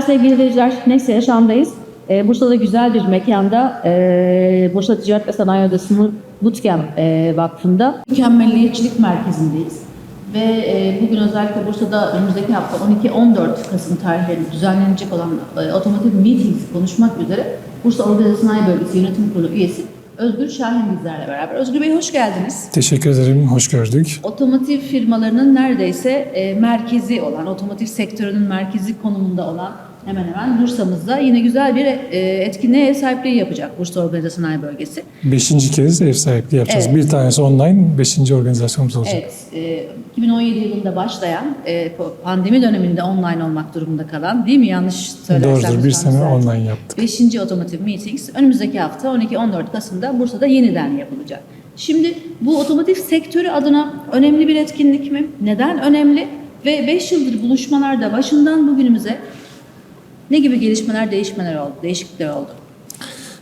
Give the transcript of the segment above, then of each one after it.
Merhabalar sevgili izleyiciler. Neyse Yaşam'dayız. Ee, Bursa'da güzel bir mekanda e, Bursa Ticaret ve Sanayi Odası'nın Bootcamp e, Vakfı'nda Mükemmelliyetçilik Merkezi'ndeyiz. Ve e, bugün özellikle Bursa'da önümüzdeki hafta 12-14 Kasım tarihlerinde düzenlenecek olan e, Otomotiv Meetings konuşmak üzere Bursa Organize Sanayi Bölgesi Yönetim Kurulu üyesi Özgür Şahin bizlerle beraber. Özgür Bey hoş geldiniz. Teşekkür ederim, hoş gördük. Otomotiv firmalarının neredeyse e, merkezi olan, otomotiv sektörünün merkezi konumunda olan hemen hemen Bursa'mızda yine güzel bir e, etkinliğe ev sahipliği yapacak Bursa Organize Sanayi Bölgesi. Beşinci kez ev sahipliği yapacağız. Evet. Bir tanesi online, beşinci organizasyonumuz olacak. Evet, e, 2017 yılında başlayan, e, pandemi döneminde online olmak durumunda kalan, değil mi? Yanlış söylersem. Doğrudur, bir sene düzeltin. online yaptık. 5. Otomotiv Meetings önümüzdeki hafta 12-14 Kasım'da Bursa'da yeniden yapılacak. Şimdi bu otomotiv sektörü adına önemli bir etkinlik mi? Neden önemli? Ve 5 yıldır buluşmalarda başından bugünümüze ne gibi gelişmeler, değişmeler oldu, değişiklikler oldu?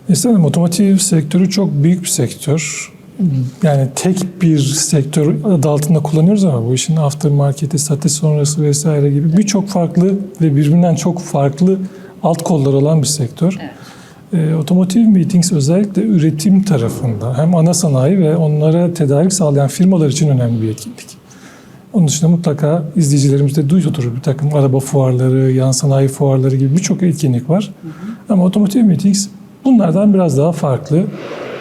Esnafım otomotiv sektörü çok büyük bir sektör. Yani tek bir sektör adı altında kullanıyoruz ama bu işin aftermarket'i, satış sonrası vesaire gibi birçok farklı ve birbirinden çok farklı alt kolları olan bir sektör. Evet. E, Otomotiv Meetings özellikle üretim tarafında hem ana sanayi ve onlara tedarik sağlayan firmalar için önemli bir etkinlik. Onun dışında mutlaka izleyicilerimiz de duyuyordur bir takım araba fuarları, yan sanayi fuarları gibi birçok etkinlik var. Ama Otomotiv Meetings bunlardan biraz daha farklı.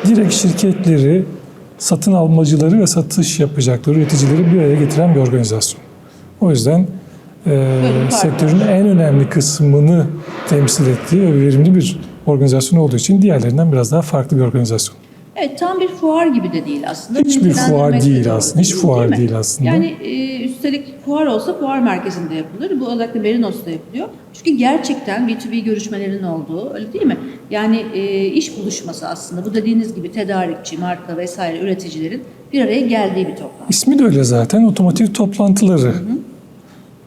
Direkt şirketleri, satın almacıları ve satış yapacakları üreticileri bir araya getiren bir organizasyon. O yüzden e, sektörün en önemli kısmını temsil ettiği ve verimli bir organizasyon olduğu için diğerlerinden biraz daha farklı bir organizasyon. Evet tam bir fuar gibi de değil aslında. Hiçbir fuar de değil aslında, hiç fuar mi? değil aslında. Yani e, üstelik fuar olsa fuar merkezinde yapılır. Bu özellikle Merinos'ta yapılıyor. Çünkü gerçekten B2B görüşmelerinin olduğu öyle değil mi? Yani e, iş buluşması aslında. Bu dediğiniz gibi tedarikçi, marka vesaire üreticilerin bir araya geldiği bir toplantı. İsmi de öyle zaten otomotiv toplantıları.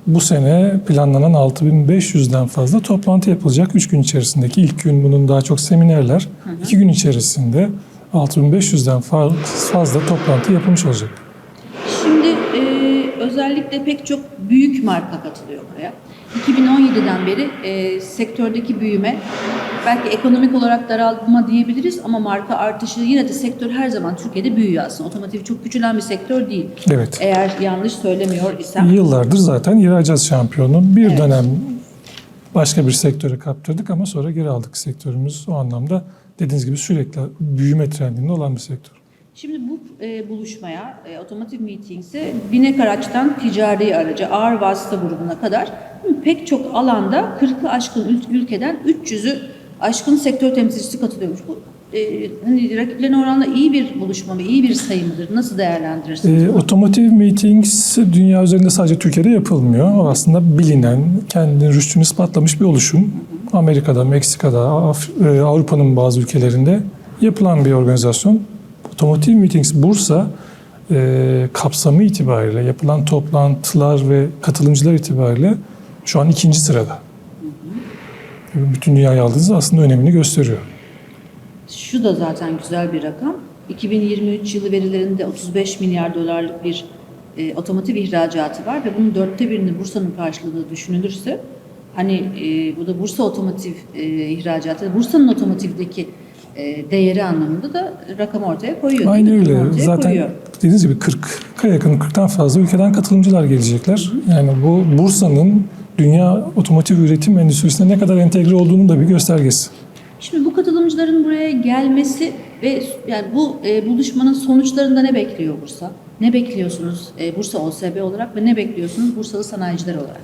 Bu sene planlanan 6500'den fazla toplantı yapılacak 3 gün içerisindeki. ilk gün bunun daha çok seminerler. 2 gün içerisinde 6500'den fa- fazla toplantı yapılmış olacak. Şimdi e, özellikle pek çok büyük marka katılıyor buraya. 2017'den beri e, sektördeki büyüme belki ekonomik olarak daralma diyebiliriz ama marka artışı yine de sektör her zaman Türkiye'de büyüyor aslında. Otomotiv çok küçülen bir sektör değil. Evet. Eğer yanlış söylemiyor isem. Yıllardır zaten ihracat şampiyonu. Bir dönem başka bir sektöre kaptırdık ama sonra geri aldık sektörümüz. O anlamda dediğiniz gibi sürekli büyüme trendinde olan bir sektör. Şimdi bu e, buluşmaya, e, Otomotiv Meetings'e binek araçtan ticari araca, ağır vasıta grubuna kadar pek çok alanda 40'ı aşkın ül- ülkeden 300'ü aşkın sektör temsilcisi katılıyormuş. Bu e, hani rakiplerine oranla iyi bir buluşma mı, iyi bir sayı mıdır? Nasıl değerlendirirsiniz? E, Otomotiv Meetings dünya üzerinde sadece Türkiye'de yapılmıyor. O aslında bilinen, kendini rüştünü ispatlamış bir oluşum. Amerika'da, Meksika'da, e, Avrupa'nın bazı ülkelerinde yapılan bir organizasyon. Otomotiv Meetings Bursa e, kapsamı itibariyle yapılan toplantılar ve katılımcılar itibariyle şu an ikinci sırada. Bütün dünyayı aldığınızda aslında önemini gösteriyor. Şu da zaten güzel bir rakam. 2023 yılı verilerinde 35 milyar dolarlık bir e, otomotiv ihracatı var ve bunun dörtte birini Bursa'nın karşıladığı düşünülürse hani e, bu da Bursa otomotiv e, ihracatı, Bursa'nın otomotivdeki e, değeri anlamında da rakam ortaya koyuyor. Mi? öyle. Zaten koyuyor. dediğiniz gibi 40'a yakın 40'tan fazla ülkeden katılımcılar gelecekler. Yani bu Bursa'nın dünya otomotiv üretim endüstrisine ne kadar entegre olduğunun da bir göstergesi. Şimdi bu katılımcıların buraya gelmesi ve yani bu e, buluşmanın sonuçlarında ne bekliyor Bursa? Ne bekliyorsunuz e, Bursa OSB olarak ve ne bekliyorsunuz Bursalı sanayiciler olarak?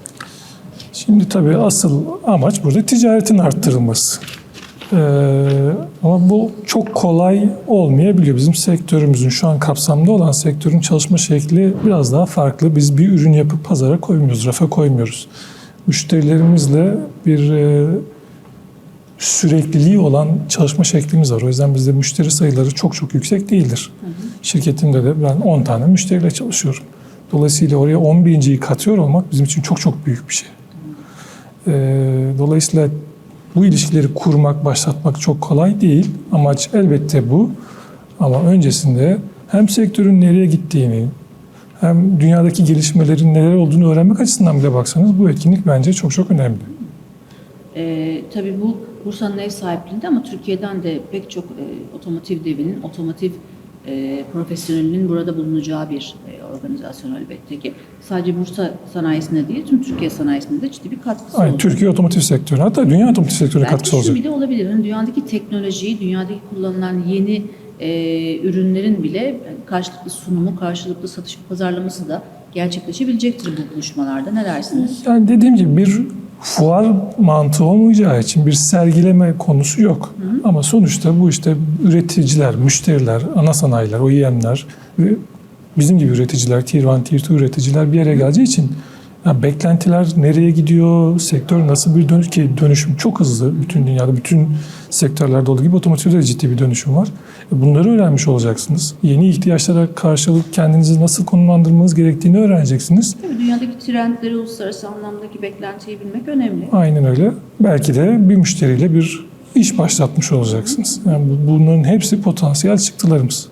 Şimdi tabii asıl amaç burada ticaretin arttırılması. Ee, ama bu çok kolay olmayabiliyor. Bizim sektörümüzün şu an kapsamda olan sektörün çalışma şekli biraz daha farklı. Biz bir ürün yapıp pazara koymuyoruz, rafa koymuyoruz. Müşterilerimizle bir e, sürekliliği olan çalışma şeklimiz var. O yüzden bizde müşteri sayıları çok çok yüksek değildir. Şirketimde de ben 10 tane müşteriyle çalışıyorum. Dolayısıyla oraya 11.yi katıyor olmak bizim için çok çok büyük bir şey. Ee, dolayısıyla bu ilişkileri kurmak, başlatmak çok kolay değil. Amaç elbette bu. Ama öncesinde hem sektörün nereye gittiğini, hem dünyadaki gelişmelerin neler olduğunu öğrenmek açısından bile baksanız bu etkinlik bence çok çok önemli. E, tabii bu Bursa'nın ev sahipliğinde ama Türkiye'den de pek çok e, otomotiv devinin, otomotiv e, profesyonelinin burada bulunacağı bir e, organizasyon elbette ki. Sadece Bursa sanayisinde değil, tüm Türkiye sanayisinde de ciddi bir katkısı Aynı olacak. Türkiye otomotiv sektörü hatta dünya otomotiv sektörüne Belki katkısı olacak. bile olabilir. Hani dünyadaki teknolojiyi, dünyadaki kullanılan yeni e, ürünlerin bile karşılıklı sunumu, karşılıklı satış pazarlaması da gerçekleşebilecektir bu buluşmalarda. Ne dersiniz? Yani dediğim gibi bir fuar mantığı olmayacağı için bir sergileme konusu yok. Ama sonuçta bu işte üreticiler, müşteriler, ana sanayiler, OEM'ler ve bizim gibi üreticiler, Tier 1, Tier 2 üreticiler bir araya geleceği için ya beklentiler nereye gidiyor, sektör nasıl bir dönüş ki dönüşüm çok hızlı. Bütün dünyada, bütün sektörlerde olduğu gibi otomotivde de ciddi bir dönüşüm var. E Bunları öğrenmiş olacaksınız. Yeni ihtiyaçlara karşılık kendinizi nasıl konumlandırmanız gerektiğini öğreneceksiniz. Tabii dünyadaki trendleri, uluslararası anlamdaki beklentiyi bilmek önemli. Aynen öyle. Belki de bir müşteriyle bir iş başlatmış olacaksınız. Yani bu- bunların hepsi potansiyel çıktılarımız.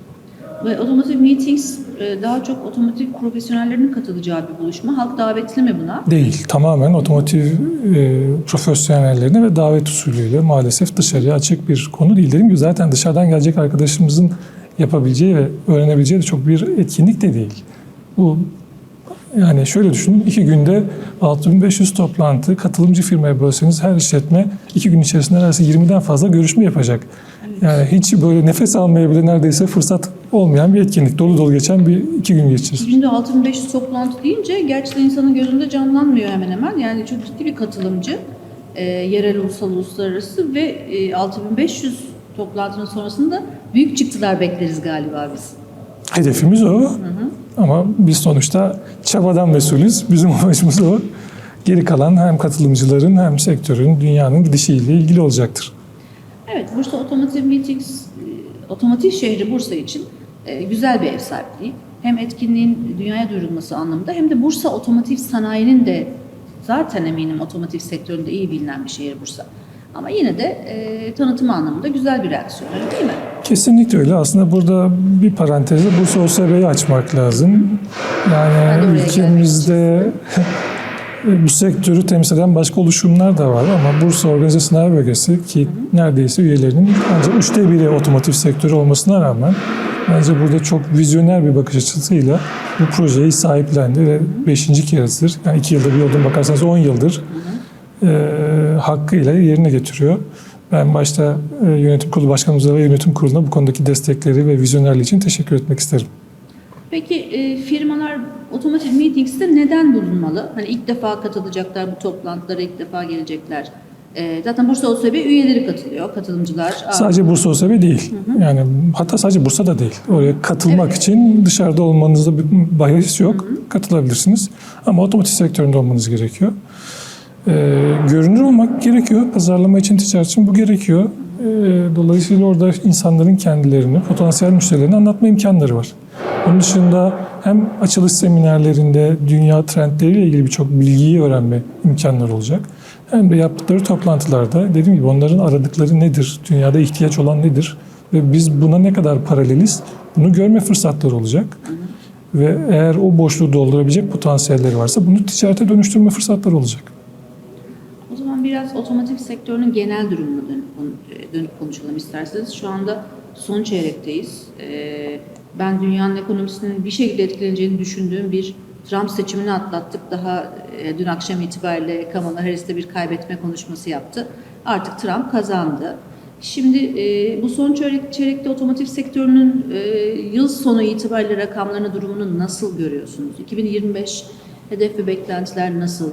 Ve Automotive Meetings e, daha çok otomotiv profesyonellerinin katılacağı bir buluşma. Halk davetli mi buna? Değil, tamamen otomotiv e, profesyonellerine ve davet usulüyle maalesef dışarıya açık bir konu değil. Dediğim gibi zaten dışarıdan gelecek arkadaşımızın yapabileceği ve öğrenebileceği de çok bir etkinlik de değil. Bu yani şöyle düşünün, iki günde 6500 toplantı, katılımcı firmaya bölseniz her işletme iki gün içerisinde neredeyse 20'den fazla görüşme yapacak. Yani hiç böyle nefes almaya bile neredeyse fırsat olmayan bir etkinlik. Dolu dolu geçen bir iki gün geçirir. Şimdi 6500 toplantı deyince gerçekten insanın gözünde canlanmıyor hemen hemen. Yani çok ciddi bir katılımcı. e, yerel, ulusal, uluslararası ve e, 6500 toplantının sonrasında büyük çıktılar bekleriz galiba biz. Hedefimiz o. Ama biz sonuçta çabadan mesulüz. Bizim amacımız o. Geri kalan hem katılımcıların hem sektörün, dünyanın gidişiyle ilgili olacaktır. Evet, Bursa Otomotiv Meetings, otomotiv şehri Bursa için e, güzel bir ev sahipliği. Hem etkinliğin dünyaya duyurulması anlamında hem de Bursa otomotiv sanayinin de zaten eminim otomotiv sektöründe iyi bilinen bir şehir Bursa. Ama yine de e, tanıtım anlamında güzel bir reaksiyon değil mi? Kesinlikle öyle. Aslında burada bir parantezde Bursa OSB'yi açmak lazım. Yani ülkemizde bu sektörü temsil eden başka oluşumlar da var ama Bursa Organize Sanayi Bölgesi ki neredeyse üyelerinin ancak üçte biri otomotiv sektörü olmasına rağmen bence burada çok vizyoner bir bakış açısıyla bu projeyi sahiplendi ve beşinci keredir. Yani iki yılda bir yoldan bakarsanız 10 yıldır e, hakkıyla yerine getiriyor. Ben başta e, yönetim kurulu başkanımıza ve yönetim kuruluna bu konudaki destekleri ve vizyonerliği için teşekkür etmek isterim. Peki e, firmalar otomotiv meetings'te neden bulunmalı? Hani ilk defa katılacaklar bu toplantılara, ilk defa gelecekler. E, zaten Bursa OSB üyeleri katılıyor, katılımcılar. Sadece Bursa OSB değil. Yani hatta sadece Bursa'da değil. Oraya katılmak için dışarıda olmanızda bir bahis yok. Katılabilirsiniz. Ama otomotiv sektöründe olmanız gerekiyor. Ee, görünür olmak gerekiyor. Pazarlama için, ticaret için bu gerekiyor. Ee, dolayısıyla orada insanların kendilerini, potansiyel müşterilerini anlatma imkanları var. Onun dışında hem açılış seminerlerinde dünya trendleriyle ilgili birçok bilgiyi öğrenme imkanları olacak. Hem de yaptıkları toplantılarda dediğim gibi onların aradıkları nedir, dünyada ihtiyaç olan nedir ve biz buna ne kadar paraleliz bunu görme fırsatları olacak. Ve eğer o boşluğu doldurabilecek potansiyelleri varsa bunu ticarete dönüştürme fırsatları olacak. Biraz otomotiv sektörünün genel durumuna dönüp, dönüp konuşalım isterseniz. Şu anda son çeyrekteyiz. Ee, ben dünyanın ekonomisinin bir şekilde etkileneceğini düşündüğüm bir Trump seçimini atlattık. Daha e, dün akşam itibariyle Kamala Harris de bir kaybetme konuşması yaptı. Artık Trump kazandı. Şimdi e, bu son çeyrek, çeyrekte otomotiv sektörünün e, yıl sonu itibariyle rakamlarını, durumunu nasıl görüyorsunuz? 2025 hedef ve beklentiler nasıl?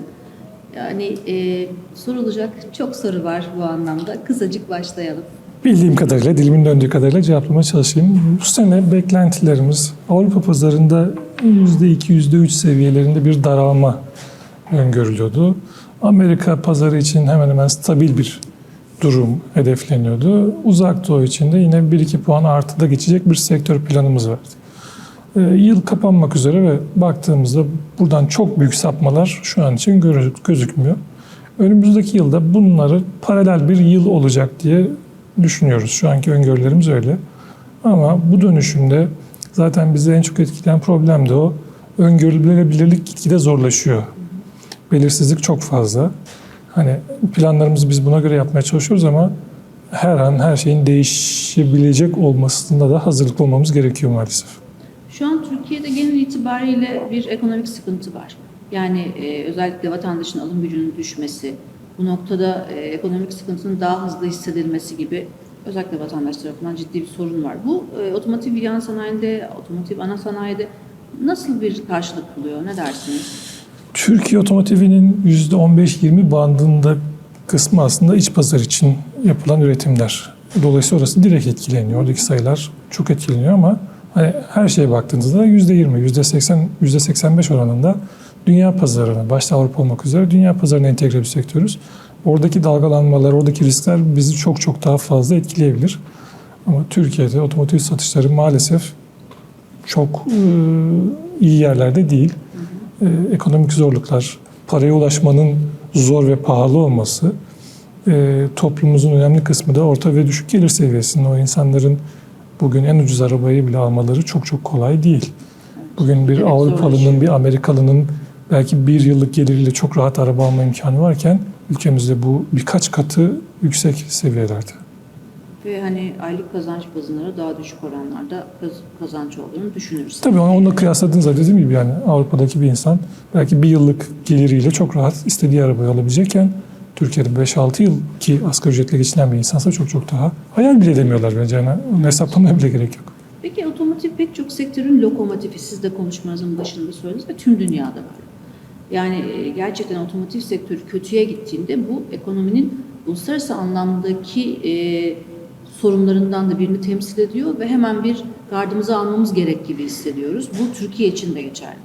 Yani e, sorulacak çok soru var bu anlamda. Kısacık başlayalım. Bildiğim kadarıyla, dilimin döndüğü kadarıyla cevaplamaya çalışayım. Bu sene beklentilerimiz Avrupa pazarında %2, %3 seviyelerinde bir daralma öngörülüyordu. Amerika pazarı için hemen hemen stabil bir durum hedefleniyordu. Uzak Doğu için de yine 1-2 puan artıda geçecek bir sektör planımız vardı. Ee, yıl kapanmak üzere ve baktığımızda buradan çok büyük sapmalar şu an için gözükmüyor. Önümüzdeki yılda bunları paralel bir yıl olacak diye düşünüyoruz. Şu anki öngörülerimiz öyle. Ama bu dönüşümde zaten bizi en çok etkileyen problem de o. Öngörülebilirlik gitgide zorlaşıyor. Belirsizlik çok fazla. Hani planlarımızı biz buna göre yapmaya çalışıyoruz ama her an her şeyin değişebilecek olmasında da hazırlıklı olmamız gerekiyor maalesef. Şu an Türkiye'de genel itibariyle bir ekonomik sıkıntı var. Yani e, özellikle vatandaşın alım gücünün düşmesi, bu noktada e, ekonomik sıkıntının daha hızlı hissedilmesi gibi özellikle vatandaş tarafından ciddi bir sorun var. Bu e, otomotiv yan sanayinde, otomotiv ana sanayide nasıl bir karşılık buluyor? Ne dersiniz? Türkiye otomotivinin %15-20 bandında kısmı aslında iç pazar için yapılan üretimler. Dolayısıyla orası direkt etkileniyor. Oradaki sayılar çok etkileniyor ama hani her şeye baktığınızda %20, %80, %85 oranında dünya pazarına, başta Avrupa olmak üzere dünya pazarına entegre bir sektörüz. Oradaki dalgalanmalar, oradaki riskler bizi çok çok daha fazla etkileyebilir. Ama Türkiye'de otomotiv satışları maalesef çok e, iyi yerlerde değil. E, ekonomik zorluklar, paraya ulaşmanın zor ve pahalı olması, e, toplumumuzun önemli kısmı da orta ve düşük gelir seviyesinde. O insanların bugün en ucuz arabayı bile almaları çok çok kolay değil. Bugün bir Giderek Avrupalının, bir Amerikalının belki bir yıllık geliriyle çok rahat araba alma imkanı varken ülkemizde bu birkaç katı yüksek seviyelerde. Ve hani aylık kazanç bazında daha düşük oranlarda kaz- kazanç olduğunu düşünürüz. Tabii onu- onunla kıyasladığınızda dediğim gibi yani Avrupa'daki bir insan belki bir yıllık geliriyle çok rahat istediği arabayı alabilecekken Türkiye'de 5-6 yıl ki asgari ücretle geçinen bir insansa çok çok daha hayal bile edemiyorlar bence. Yani onu hesaplamaya bile gerek yok. Peki otomotiv pek çok sektörün lokomotifi. Siz de konuşmanızın başında söylediniz ve tüm dünyada var. Yani e, gerçekten otomotiv sektörü kötüye gittiğinde bu ekonominin uluslararası anlamdaki e, sorunlarından da birini temsil ediyor ve hemen bir gardımızı almamız gerek gibi hissediyoruz. Bu Türkiye için de geçerli.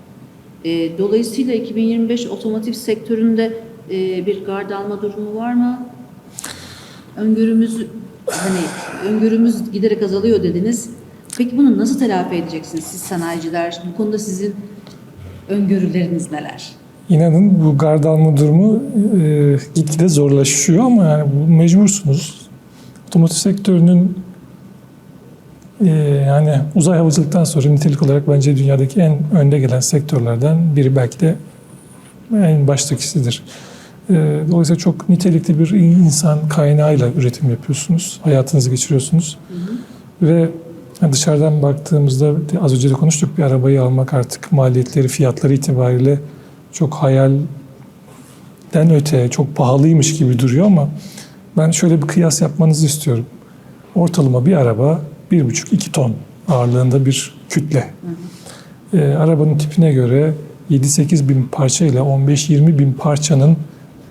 E, dolayısıyla 2025 otomotiv sektöründe e, bir gard alma durumu var mı? Öngörümüz hani öngörümüz giderek azalıyor dediniz. Peki bunu nasıl telafi edeceksiniz siz sanayiciler? Bu konuda sizin öngörüleriniz neler? İnanın bu gard alma durumu e, gitgide zorlaşıyor ama yani bu mecbursunuz. Otomotiv sektörünün e, yani uzay havacılıktan sonra nitelik olarak bence dünyadaki en önde gelen sektörlerden biri belki de en baştakisidir. E, dolayısıyla çok nitelikli bir insan kaynağıyla üretim yapıyorsunuz. Hayatınızı geçiriyorsunuz. Ve dışarıdan baktığımızda az önce de konuştuk bir arabayı almak artık maliyetleri, fiyatları itibariyle çok hayalden öte, çok pahalıymış gibi duruyor ama ben şöyle bir kıyas yapmanızı istiyorum. Ortalama bir araba 1,5-2 ton ağırlığında bir kütle. Ee, arabanın tipine göre 7-8 bin parçayla 15-20 bin parçanın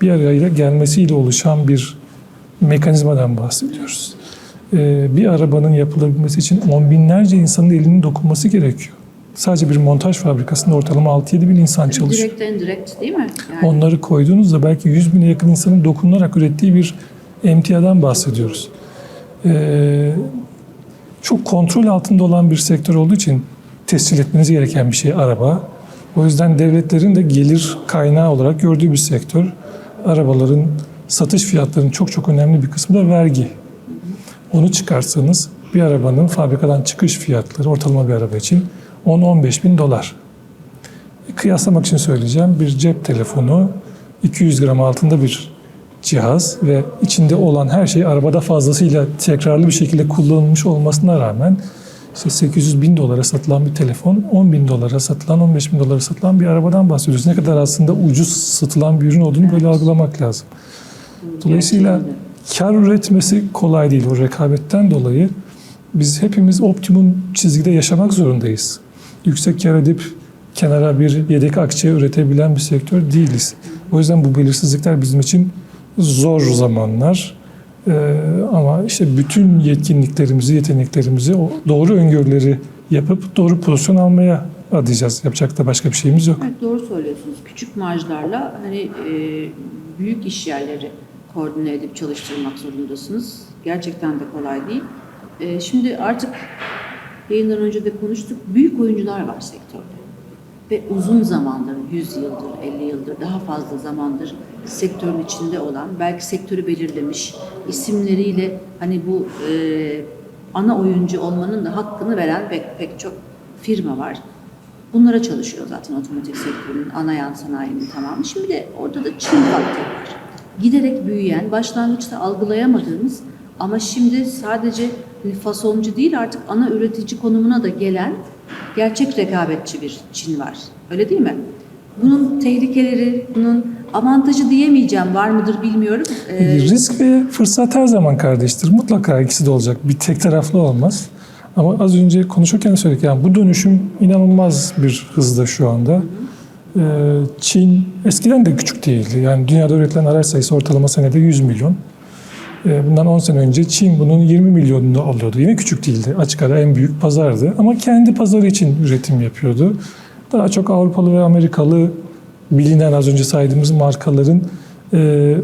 bir araya gelmesiyle oluşan bir mekanizmadan bahsediyoruz. Ee, bir arabanın yapılabilmesi için on binlerce insanın elinin dokunması gerekiyor. Sadece bir montaj fabrikasında ortalama 6-7 bin insan çalışıyor. Direkt indirekt değil mi? Yani Onları koyduğunuzda belki 100 bine yakın insanın dokunarak ürettiği bir emtiadan bahsediyoruz. Ee, çok kontrol altında olan bir sektör olduğu için tescil etmeniz gereken bir şey araba. O yüzden devletlerin de gelir kaynağı olarak gördüğü bir sektör. Arabaların satış fiyatlarının çok çok önemli bir kısmı da vergi. Onu çıkarsanız bir arabanın fabrikadan çıkış fiyatları ortalama bir araba için 10-15 bin dolar. Kıyaslamak için söyleyeceğim. Bir cep telefonu 200 gram altında bir cihaz ve içinde olan her şey arabada fazlasıyla tekrarlı bir şekilde kullanılmış olmasına rağmen işte 800 bin dolara satılan bir telefon 10 bin dolara satılan 15 bin dolara satılan bir arabadan bahsediyoruz. Ne kadar aslında ucuz satılan bir ürün olduğunu böyle algılamak lazım. Dolayısıyla kar üretmesi kolay değil o rekabetten dolayı. Biz hepimiz optimum çizgide yaşamak zorundayız. Yüksek kar edip kenara bir yedek akçe üretebilen bir sektör değiliz. O yüzden bu belirsizlikler bizim için zor zamanlar. Ee, ama işte bütün yetkinliklerimizi, yeteneklerimizi, o doğru öngörüleri yapıp doğru pozisyon almaya adayacağız. Yapacak da başka bir şeyimiz yok. Evet doğru söylüyorsunuz. Küçük marjlarla hani e, büyük iş yerleri koordine edip çalıştırmak zorundasınız. Gerçekten de kolay değil. E, şimdi artık yayından önce de konuştuk. Büyük oyuncular var sektörde. Ve uzun zamandır, 100 yıldır, 50 yıldır, daha fazla zamandır sektörün içinde olan, belki sektörü belirlemiş, isimleriyle hani bu e, ana oyuncu olmanın da hakkını veren pek, pek çok firma var. Bunlara çalışıyor zaten otomotiv sektörünün ana yan sanayinin tamamı. Şimdi de orada da Çin faktörü var. giderek büyüyen, başlangıçta algılayamadığımız ama şimdi sadece fasoncu değil artık ana üretici konumuna da gelen gerçek rekabetçi bir Çin var. Öyle değil mi? Bunun tehlikeleri, bunun avantajı diyemeyeceğim var mıdır bilmiyorum. Ee, Risk ve fırsat her zaman kardeştir. Mutlaka ikisi de olacak. Bir tek taraflı olmaz. Ama az önce konuşurken söyledik yani bu dönüşüm inanılmaz bir hızda şu anda. Ee, Çin eskiden de küçük değildi. Yani dünyada üretilen araç sayısı ortalama senede 100 milyon. Ee, Bundan 10 sene önce Çin bunun 20 milyonunu alıyordu. Yine küçük değildi. Açık ara en büyük pazardı. Ama kendi pazarı için üretim yapıyordu. Daha çok Avrupalı ve Amerikalı bilinen az önce saydığımız markaların e,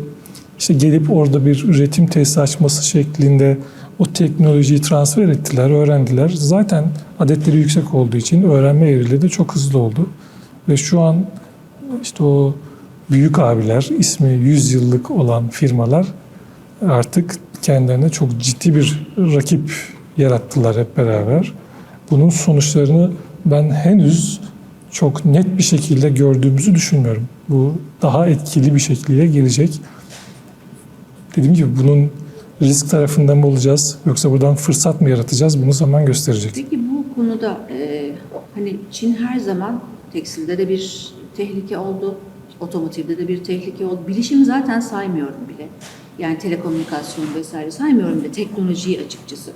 işte gelip orada bir üretim tesisi açması şeklinde o teknolojiyi transfer ettiler, öğrendiler. Zaten adetleri yüksek olduğu için öğrenme eğrileri de çok hızlı oldu. Ve şu an işte o büyük abiler, ismi 100 yıllık olan firmalar artık kendilerine çok ciddi bir rakip yarattılar hep beraber. Bunun sonuçlarını ben henüz çok net bir şekilde gördüğümüzü düşünmüyorum. Bu daha etkili bir şekilde gelecek. Dediğim gibi bunun risk tarafında mı olacağız yoksa buradan fırsat mı yaratacağız bunu zaman gösterecek. Peki bu konuda e, hani Çin her zaman tekstilde de bir tehlike oldu, otomotivde de bir tehlike oldu. Bilişimi zaten saymıyorum bile. Yani telekomünikasyon vesaire saymıyorum bile teknolojiyi açıkçası.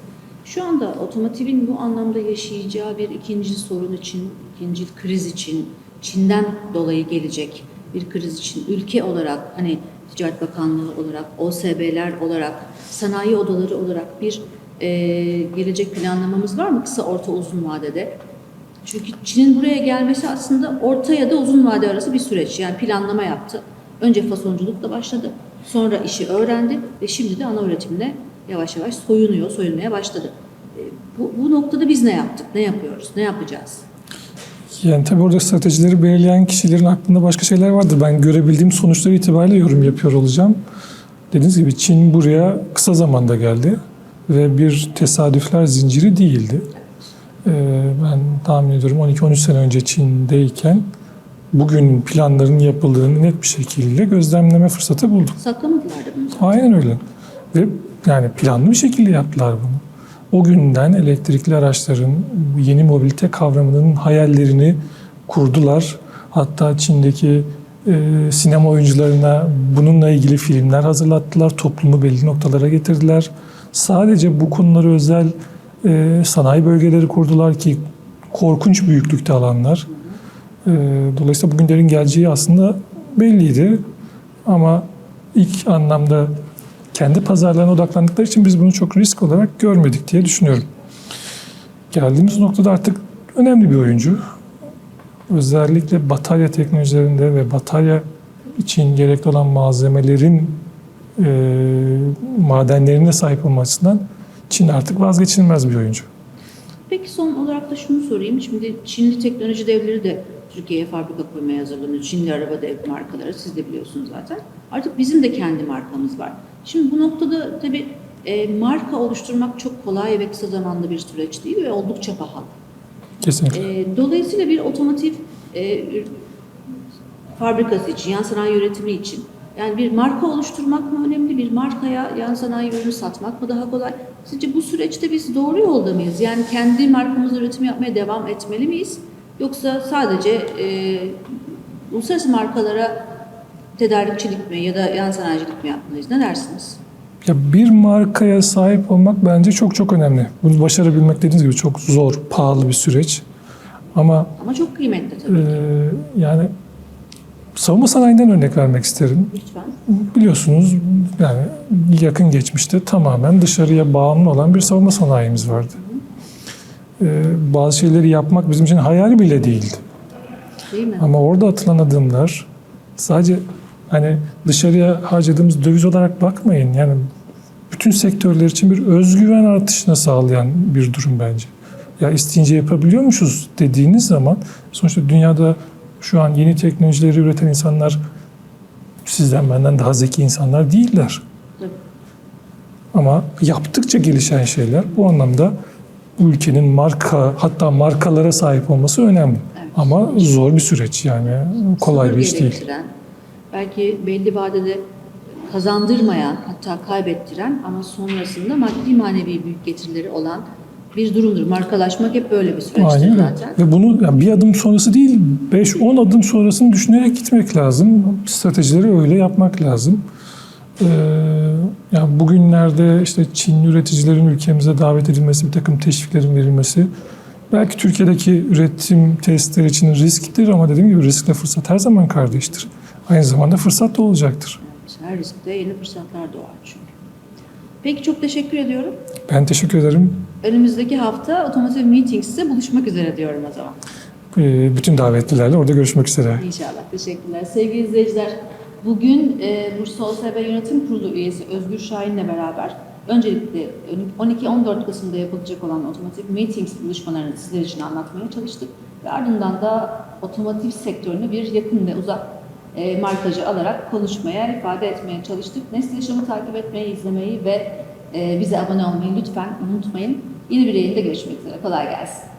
Şu anda otomotivin bu anlamda yaşayacağı bir ikinci sorun için, ikinci kriz için, Çin'den dolayı gelecek bir kriz için ülke olarak hani Ticaret Bakanlığı olarak, OSB'ler olarak, sanayi odaları olarak bir e, gelecek planlamamız var mı kısa, orta, uzun vadede? Çünkü Çin'in buraya gelmesi aslında orta ya da uzun vade arası bir süreç. Yani planlama yaptı. Önce fasonculukla başladı. Sonra işi öğrendi ve şimdi de ana üretimle yavaş yavaş soyunuyor, soyunmaya başladı. Bu, bu noktada biz ne yaptık, ne yapıyoruz, ne yapacağız? Yani tabii orada stratejileri belirleyen kişilerin aklında başka şeyler vardır. Ben görebildiğim sonuçları itibariyle yorum yapıyor olacağım. Dediğiniz gibi Çin buraya kısa zamanda geldi ve bir tesadüfler zinciri değildi. Ee, ben tahmin ediyorum 12-13 sene önce Çin'deyken bugün planların yapıldığını net bir şekilde gözlemleme fırsatı buldum. Saklamadılar da bunu. Aynen öyle. Ve yani planlı bir şekilde yaptılar bunu. O günden elektrikli araçların yeni mobilite kavramının hayallerini kurdular. Hatta Çin'deki e, sinema oyuncularına bununla ilgili filmler hazırlattılar. Toplumu belli noktalara getirdiler. Sadece bu konulara özel e, sanayi bölgeleri kurdular ki korkunç büyüklükte alanlar. E, dolayısıyla bugünlerin geleceği aslında belliydi. Ama ilk anlamda kendi pazarlarına odaklandıkları için biz bunu çok risk olarak görmedik diye düşünüyorum. Geldiğimiz noktada artık önemli bir oyuncu. Özellikle batarya teknolojilerinde ve batarya için gerekli olan malzemelerin e, madenlerine sahip olma açısından Çin artık vazgeçilmez bir oyuncu. Peki son olarak da şunu sorayım. Şimdi Çinli teknoloji devleri de Türkiye'ye fabrika kurmaya hazırlanıyor. Çinli araba dev markaları siz de biliyorsunuz zaten. Artık bizim de kendi markamız var. Şimdi bu noktada tabii e, marka oluşturmak çok kolay ve kısa zamanda bir süreç değil ve oldukça pahalı. Kesinlikle. E, dolayısıyla bir otomotiv e, fabrikası için, yan sanayi üretimi için yani bir marka oluşturmak mı önemli, bir markaya yan sanayi ürünü satmak mı daha kolay? Sizce bu süreçte biz doğru yolda mıyız? Yani kendi markamız üretim yapmaya devam etmeli miyiz? Yoksa sadece e, uluslararası markalara tedarikçilik mi ya da yan sanayicilik mi yapmalıyız? Ne dersiniz? Ya bir markaya sahip olmak bence çok çok önemli. Bunu başarabilmek dediğiniz gibi çok zor, pahalı bir süreç. Ama Ama çok kıymetli tabii. Ee, yani savunma sanayinden örnek vermek isterim. Lütfen. Biliyorsunuz yani yakın geçmişte tamamen dışarıya bağımlı olan bir savunma sanayimiz vardı. Ee, bazı şeyleri yapmak bizim için hayal bile değildi. Değil mi? Ama orada atılan adımlar sadece hani dışarıya harcadığımız döviz olarak bakmayın. Yani bütün sektörler için bir özgüven artışına sağlayan bir durum bence. Ya isteyince yapabiliyormuşuz dediğiniz zaman sonuçta dünyada şu an yeni teknolojileri üreten insanlar sizden benden daha zeki insanlar değiller. Ama yaptıkça gelişen şeyler bu anlamda ülkenin marka hatta markalara sahip olması önemli. Evet. Ama zor bir süreç yani kolay Sabır bir iş değil. Belki belli vadede kazandırmayan hatta kaybettiren ama sonrasında maddi manevi büyük getirileri olan bir durumdur. Markalaşmak hep böyle bir süreçtir Aynen zaten. Ve bunu yani bir adım sonrası değil, 5-10 adım sonrasını düşünerek gitmek lazım. Stratejileri öyle yapmak lazım. Ee, yani bugünlerde işte Çinli üreticilerin ülkemize davet edilmesi, bir takım teşviklerin verilmesi, belki Türkiye'deki üretim testleri için risktir ama dediğim gibi riskle fırsat her zaman kardeştir. Aynı zamanda fırsat da olacaktır. Her riskte yeni fırsatlar doğar çünkü. Peki çok teşekkür ediyorum. Ben teşekkür ederim. Önümüzdeki hafta Otomotiv Meetings'te buluşmak üzere diyorum o zaman. Ee, bütün davetlilerle orada görüşmek üzere. İnşallah. Teşekkürler. Sevgili izleyiciler, bugün e, Bursa OSB Yönetim Kurulu üyesi Özgür Şahin'le beraber öncelikle 12-14 Kasım'da yapılacak olan Otomotiv Meetings buluşmalarını sizler için anlatmaya çalıştık. Ve ardından da otomotiv sektörünü bir yakın ve uzak e, markacı alarak konuşmaya, ifade etmeye çalıştık. Nesli Yaşam'ı takip etmeyi, izlemeyi ve e, bize abone olmayı lütfen unutmayın. Yeni bir yayında görüşmek üzere. Kolay gelsin.